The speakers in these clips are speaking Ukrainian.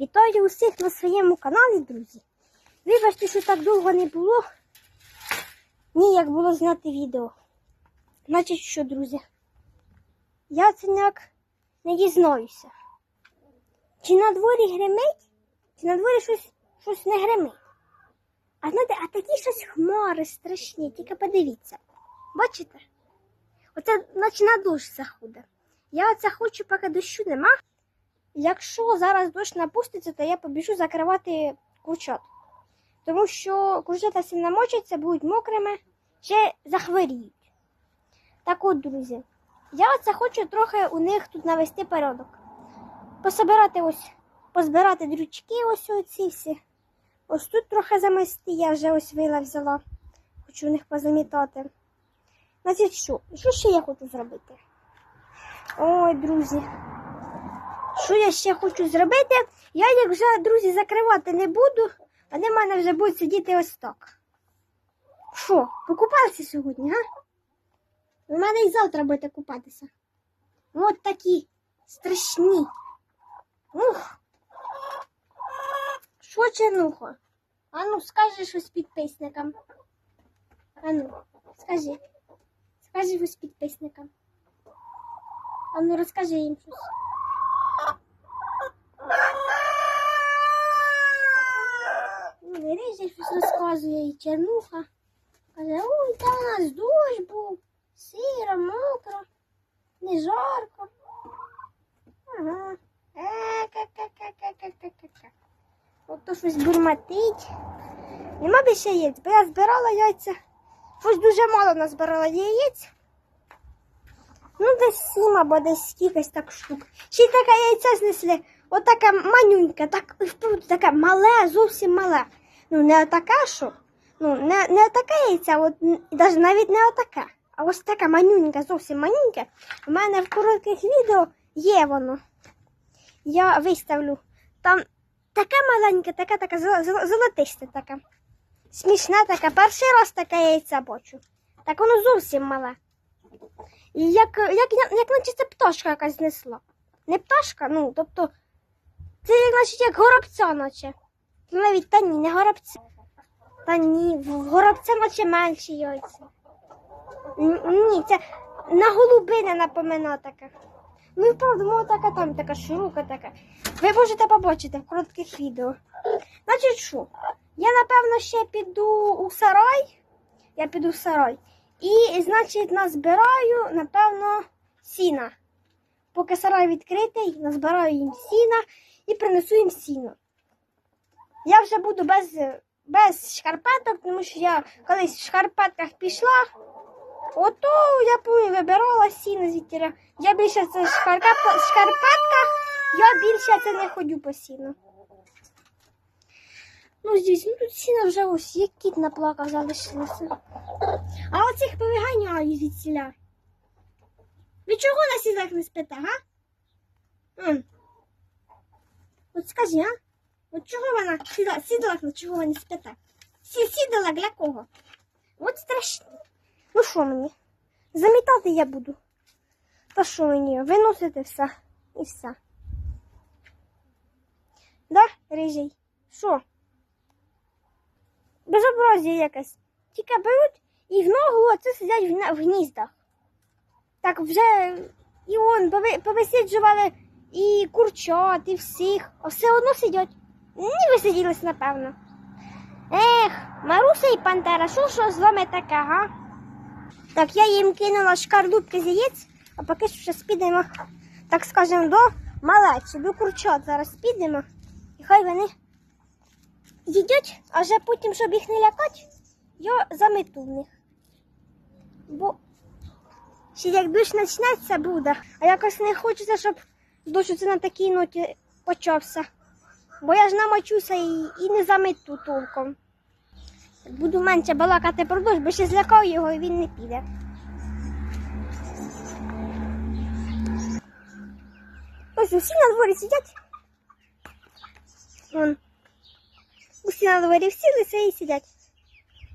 Вітаю усіх на своєму каналі, друзі. Вибачте, що так довго не було. Ніяк було зняти відео. Значить, що, друзі? Я це ніяк не дізнаюся. Чи на дворі гримить, чи на дворі щось, щось не гримить. А знаєте, а такі щось хмари страшні, тільки подивіться. Бачите? Оце наче на дощ заходить. Я оце хочу, поки дощу нема. Якщо зараз дощ напуститься, то я побіжу закривати курчат. Тому що курчата всі намочаться, будуть мокрими, ще захворіють. Так от, друзі, я оце хочу трохи у них тут навести порядок. Пособирати ось, позбирати дрючки, ось оці всі. Ось тут трохи замести, я вже ось вила взяла. Хочу у них позамітати. Значить, що? Що ще я хочу зробити? Ой, друзі. Що я ще хочу зробити? Я їх вже, друзі, закривати не буду. Вони в мене вже будуть сидіти ось так. Що, покупалися сьогодні, га? У мене і завтра будете купатися. От такі страшні. Ух. Що чернухо? Ану, скажи щось підписникам. Ану, скажи. Скажи щось підписникам. Ану, розкажи їм щось. Рижа щось розказує і чернуха. Каже, ой, та у нас дощ був, сиро, мокро, не жарко. Ага. От то щось бурмотить. Нема більше яєць, бо я збирала яйця. Щось дуже мало назбирала яєць. Ну, десь сім або десь скількись так штук. Ще й таке яйце знесли. Отаке манюньке, так, таке мале, зовсім мале. Ну, не отаке, що. Ну, не, не отаке яйце, от, навіть навіть не отаке. А ось таке манюньке, зовсім манюньке. У мене в коротких відео є воно. Я виставлю. Там таке маленьке, таке таке золо- золо- золотисте таке. Смішне таке. Перший раз таке яйце бачу. Так воно зовсім мале. Як, як, як, як наче це пташка якась знесла. Не пташка, ну, тобто, це як, значить, як горобця, наче. Навіть та ні, не горобця. Та ні, в горобця наче менші яйця. Ні, це на голубини напомина таке. Ну правда, мова така там така широка така. Ви можете побачити в коротких відео. Значить, що? Я напевно ще піду у сарай. Я піду в сарай. І, значить, назбираю, напевно, сіна. Поки сарай відкритий, назбираю їм сіна і принесу їм сіно. Я вже буду без, без шкарпеток, тому що я колись в шкарпетках пішла. Ото я вибирала сіно звідтіля. Я більше це в шкарпет- шкарпетках, я більше це не ходю по сіну. Ну, здесь, ну тут сіно вже ось, як кіт наплакав, залишилося. А оцих повиганяю звідсіля. Ви чого на сідах не спите, га? От скажи, а? От чого вона сіда, сідалах, на чого ви не спите? Сі, сідала для кого? От страшно. Ну що мені? Замітати я буду. Та що мені? Виносити все і все. Да, рижий? Що? Безобразие якесь. Тільки беруть і в ногу оце сидять в, гніздах. Так вже і он пови- повисиджували і курчат, і всіх, а все одно сидять. Не висиділись, напевно. Ех, Маруся і Пантера, що що з вами таке, га? Так, я їм кинула шкарлупки з яєць, а поки що підемо, так скажемо, до малечі, до курчат зараз підемо. І хай вони їдять, а вже потім, щоб їх не лякати, я замету в них. Бо ще як дощ почнеться буде, а якось не хочеться, щоб дощ на такій ноті почався. Бо я ж намочуся і, і не замету толком. Буду менше балакати про дощ, бо ще злякав його і він не піде. Ось усі на дворі сидять. Вон. Усі на дворі всілися і сидять.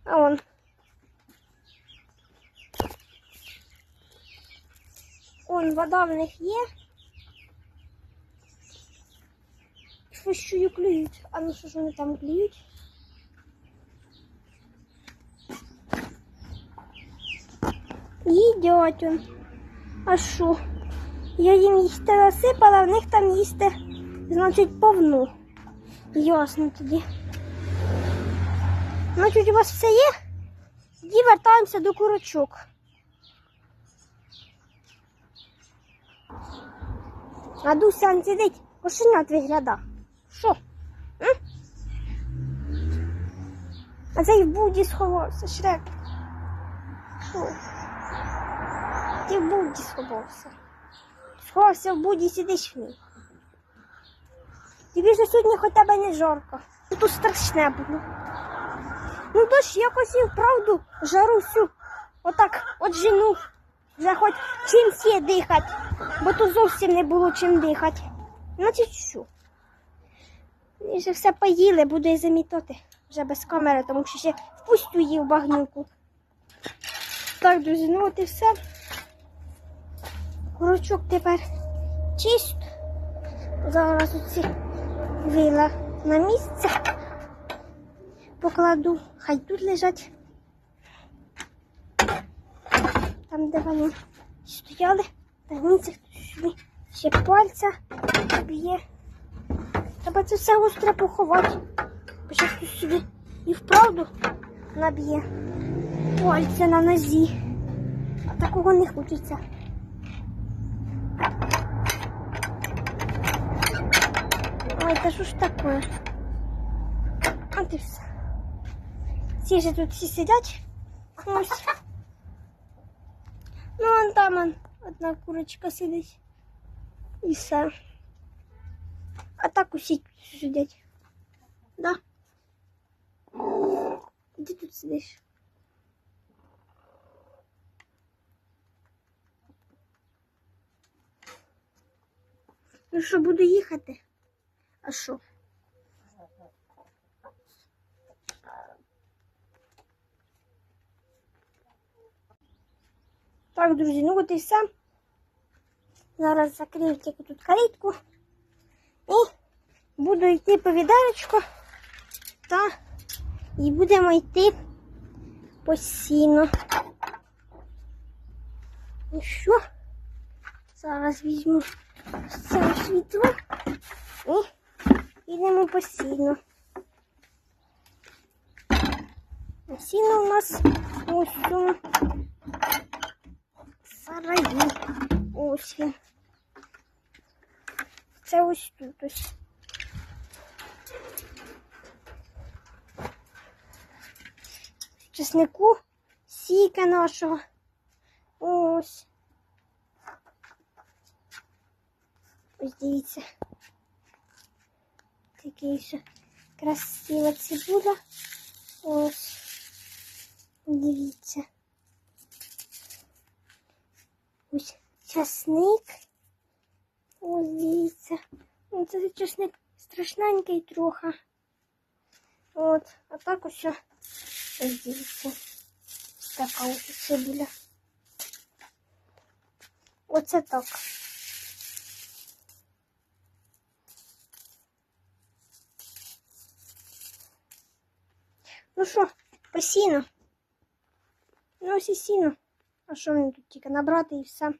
А вон. Он вода в них є. Щось чую клюють. А ну що ж вони там клюють? Їдять он. А що? Я їм їсти насипала, а в них там їсти, значить, повно. Ясно тоді. Значить, у вас все є? Тоді вертаємося до курочок. А Дуся сидить, кошенят вигляда. Що? М? А цей в буді сховався, Шрек. Що? Ти в буді сховався. Сховався в буді, сидиш в ній. Тобі ж сьогодні хоч тебе не жарко. Тут страшне було. Ну то ж якось і вправду жару всю. Отак от жену. Вже хоч чимсь є дихати, бо то зовсім не було чим дихати. Значить що? Вже все поїли, буду і замітати. Вже без камери, тому що ще впустю її в багнюку. Так, друзі, ну от і все. Курочок тепер чист. Зараз оці вила на місце. Покладу, хай тут лежать. Там, де вони стояли, та місце сюди ще пальця б'є. Треба це все остро поховати. Бо щас тут сюди і вправду наб'є пальця на нозі. А такого не хочеться. Ой, та що ж таке? От і все. Всі ж тут всі сидять. Ось. Ну, вон там одна курочка сидить. І все. А так усі тут сидять. Да? Де тут сидиш? Ну що, буду їхати? А що? Так, друзі, ну от і все. Зараз закрию тільки тут калітку. І буду йти по відеречку. Та і будемо йти по сіну. Ну що? Зараз візьму це світло і йдемо по сіну. А Сіно у нас ось у сараї. Ось він. Це ось тут ось. Чеснику сіка нашого. Ось. Ось дивіться. Такий ще красива цибуля. Ось. Дивіться. Ось часник. Ось дивіться. Ну, це часник страшненький трохи. От, а так ось ще- ось дивіться. Ось така ось цибуля. Оце так. Ну що, по сіну? Ну ось і сіно. А що мені тут тільки набрати і все.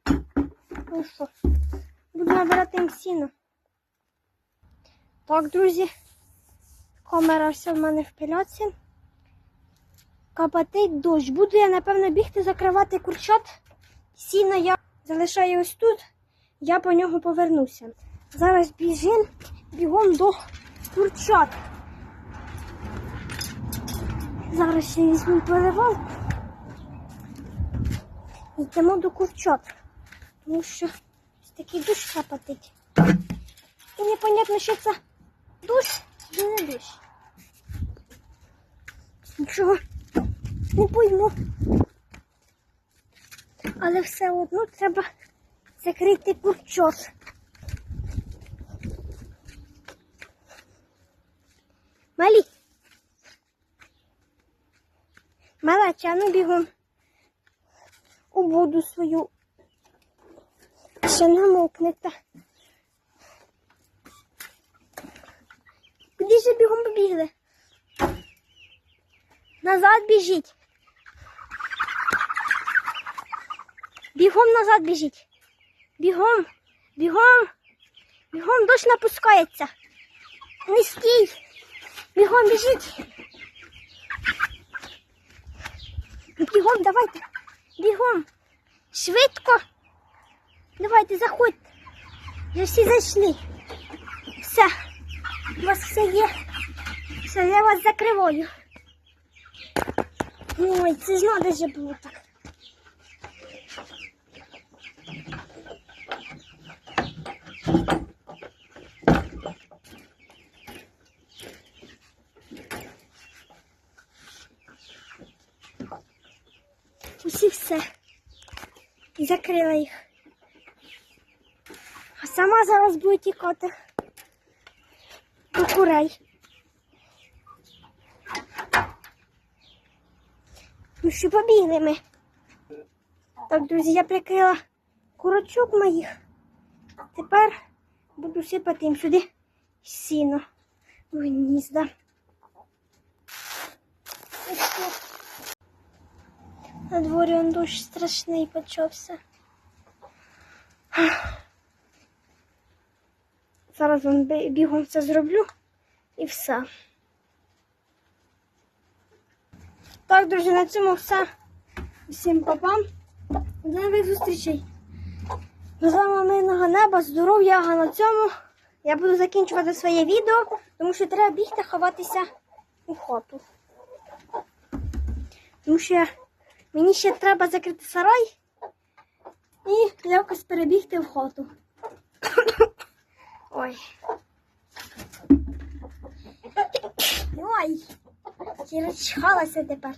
Ну що, Буду набирати їм сіно. Так, друзі. Камера вся в мене в пільоці. Капатить дощ. Буду я, напевно, бігти закривати курчат. Сіно я залишаю ось тут. Я по нього повернуся. Зараз біжим бігом до курчат. Зараз ще візьму перевалку. Йдемо до курчат. Тому що такий душ капатить. І непонятно, що це душ чи не душ. Нічого не пойму. Але все одно треба закрити курчат. Малі. Малача, ну бігом у воду свою. Ще намокнете. біжи, бігом побігли. Назад біжіть. Бігом назад біжіть. Бігом, бігом, бігом дощ напускається. Не стій. Бігом біжіть. Бігом, давайте. Бігом. Швидко. Давайте, заходьте. Вже всі зайшли. Все. У вас все є. Все, я вас закриваю. Ой, це ж надо же було так. Усі все. І закрила їх. Сама зараз буду тікати до курей. Ну що побігли ми. Так, друзі, я прикрила курочок моїх. Тепер буду сипати їм сюди сіно в гнізда. На дворі он дощ страшний почався. Зараз бі- бігом це зроблю і все. Так, друзі, на цьому все. Всім папам. До нових зустрічей. Вами мирного неба, здоров'я, а на цьому я буду закінчувати своє відео, тому що треба бігти ховатися у хату. Тому що мені ще треба закрити сарай і якось перебігти в хату. Ой. Ой. зірочхалася тепер.